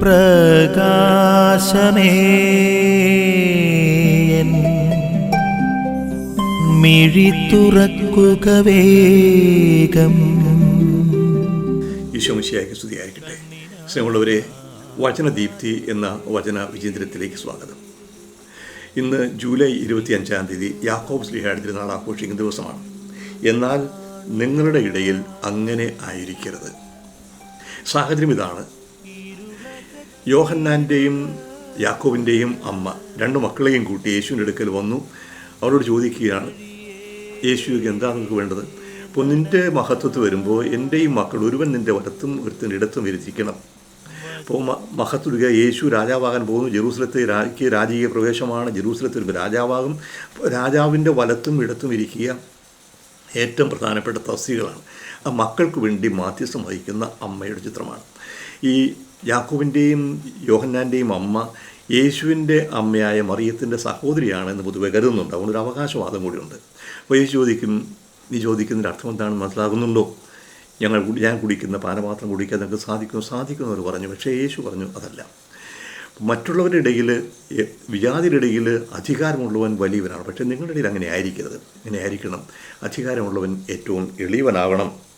പ്രകാശമേ. മിഴി തുറക്കുക സ്തുതിയായിരിക്കട്ടെ. സ്നേഹമുള്ളവരെ വചനദീപ്തി എന്ന വചന വിചിന്തനത്തിലേക്ക് സ്വാഗതം. ഇന്ന് ജൂലൈ ഇരുപത്തി അഞ്ചാം തീയതി യാക്കോബ് സ്ലിഹയുടെ തിരുനാൾ ആഘോഷിക്കുന്ന ദിവസമാണ്. എന്നാൽ നിങ്ങളുടെ ഇടയിൽ അങ്ങനെ ആയിരിക്കരുത്. സാഹചര്യം ഇതാണ്. യോഹന്നാന്റെയും യാക്കോവിന്റെയും അമ്മ രണ്ട് മക്കളെയും കൂട്ടി യേശുവിന്റെ അടുക്കൽ വന്നു. അവരോട് ചോദിക്കുകയാണ് യേശുവിക്ക് എന്താ നിങ്ങൾക്ക് വേണ്ടത്? അപ്പോൾ നിന്റെ മഹത്വത്ത് വരുമ്പോൾ എന്റെയും മക്കൾ ഒരുവൻ നിന്റെ വലത്തും ഒരുത്തിന്റെ ഇടത്തും വിരുത്തിക്കണം അപ്പോൾ മഹത്തുക യേശു രാജാവാകാൻ പോകുന്നു. ജെറൂസലത്തെ രാജ്യ രാജകീയ പ്രവേശമാണ്. ജെറൂസലത്തിൽ രാജാവാകും. രാജാവിന്റെ വലത്തും ഇടത്തും ഇരിക്കുക ഏറ്റവും പ്രധാനപ്പെട്ട തസ്തികളാണ് ആ മക്കൾക്ക് വേണ്ടി മാധ്യസ്ഥം വഹിക്കുന്ന അമ്മയുടെ ചിത്രമാണ്. ഈ യാക്കൂബിന്റെയും യോഹന്നാന്റെയും അമ്മ യേശുവിന്റെ അമ്മയായ മറിയത്തിന്റെ സഹോദരിയാണെന്ന് പൊതുവെ കരുതുന്നുണ്ട്. അതുകൊണ്ടൊരു അവകാശവാദം കൂടിയുണ്ട്. അപ്പോൾ യേശു ചോദിക്കും നീ ചോദിക്കുന്നതിന്റെ അർത്ഥം എന്താണെന്ന് മനസ്സിലാകുന്നുണ്ടോ? ഞങ്ങൾ ഞാൻ കുടിക്കുന്ന പാനപാത്രം കുടിക്കാൻ നിങ്ങൾക്ക് സാധിക്കുമോ അവർ പറഞ്ഞു. പക്ഷേ യേശു പറഞ്ഞു അതല്ല. മറ്റുള്ളവരുടെ ഇടയിൽ വിജാതിയുടെ ഇടയിൽ അധികാരമുള്ളവൻ വലിയവനാണ്. പക്ഷേ നിങ്ങളുടെ ഇടയിൽ അങ്ങനെ ആയിരിക്കരുത്. അങ്ങനെ ആയിരിക്കണം. അധികാരമുള്ളവൻ ഏറ്റവും എളിയവനാകണം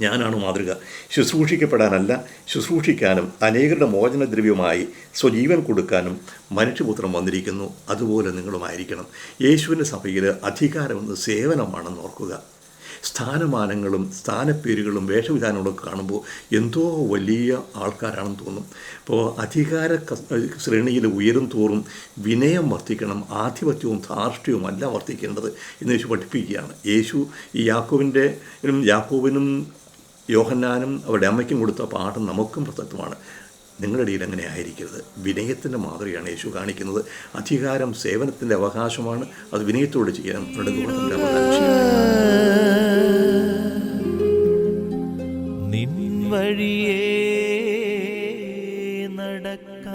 ഞാനാണ് മാതൃക. ശുശ്രൂഷിക്കപ്പെടാനല്ല ശുശ്രൂഷിക്കാനും അനേകരുടെ മോചനദ്രവ്യമായി സ്വജീവൻ കൊടുക്കാനും മനുഷ്യപുത്രം വന്നിരിക്കുന്നു. അതുപോലെ നിങ്ങളുമായിരിക്കണം. യേശുവിന്റെ സഭയിൽ അധികാരമെന്ന് സേവനമാണെന്ന് ഓർക്കുക. സ്ഥാനമാനങ്ങളും സ്ഥാനപ്പേരുകളും വേഷവിധാനങ്ങളൊക്കെ കാണുമ്പോൾ എന്തോ വലിയ ആൾക്കാരാണെന്ന് തോന്നും. അപ്പോൾ അധികാര ശ്രേണിയിൽ ഉയരും തോറും വിനയം വർദ്ധിക്കണം ആധിപത്യവും ധാർഷ്ട്യവും അല്ല വർദ്ധിക്കേണ്ടത് എന്ന് യേശു പഠിപ്പിക്കുകയാണ്. യേശു ഈ യാക്കോവിന്റെ യാക്കോവിനും യോഹന്നാനും അവരുടെ അമ്മയ്ക്കും കൊടുത്ത പാഠം നമുക്കും പ്രസക്തമാണ്. നിങ്ങളുടെ ഇടയിൽ അങ്ങനെ ആയിരിക്കരുത്. വിനയത്തിന്റെ മാതൃകയാണ് യേശു കാണിക്കുന്നത്. അധികാരം സേവനത്തിന്റെ അവകാശമാണ്. അത് വിനയത്തോടെ ചെയ്യാൻ നിൻ വഴിയേ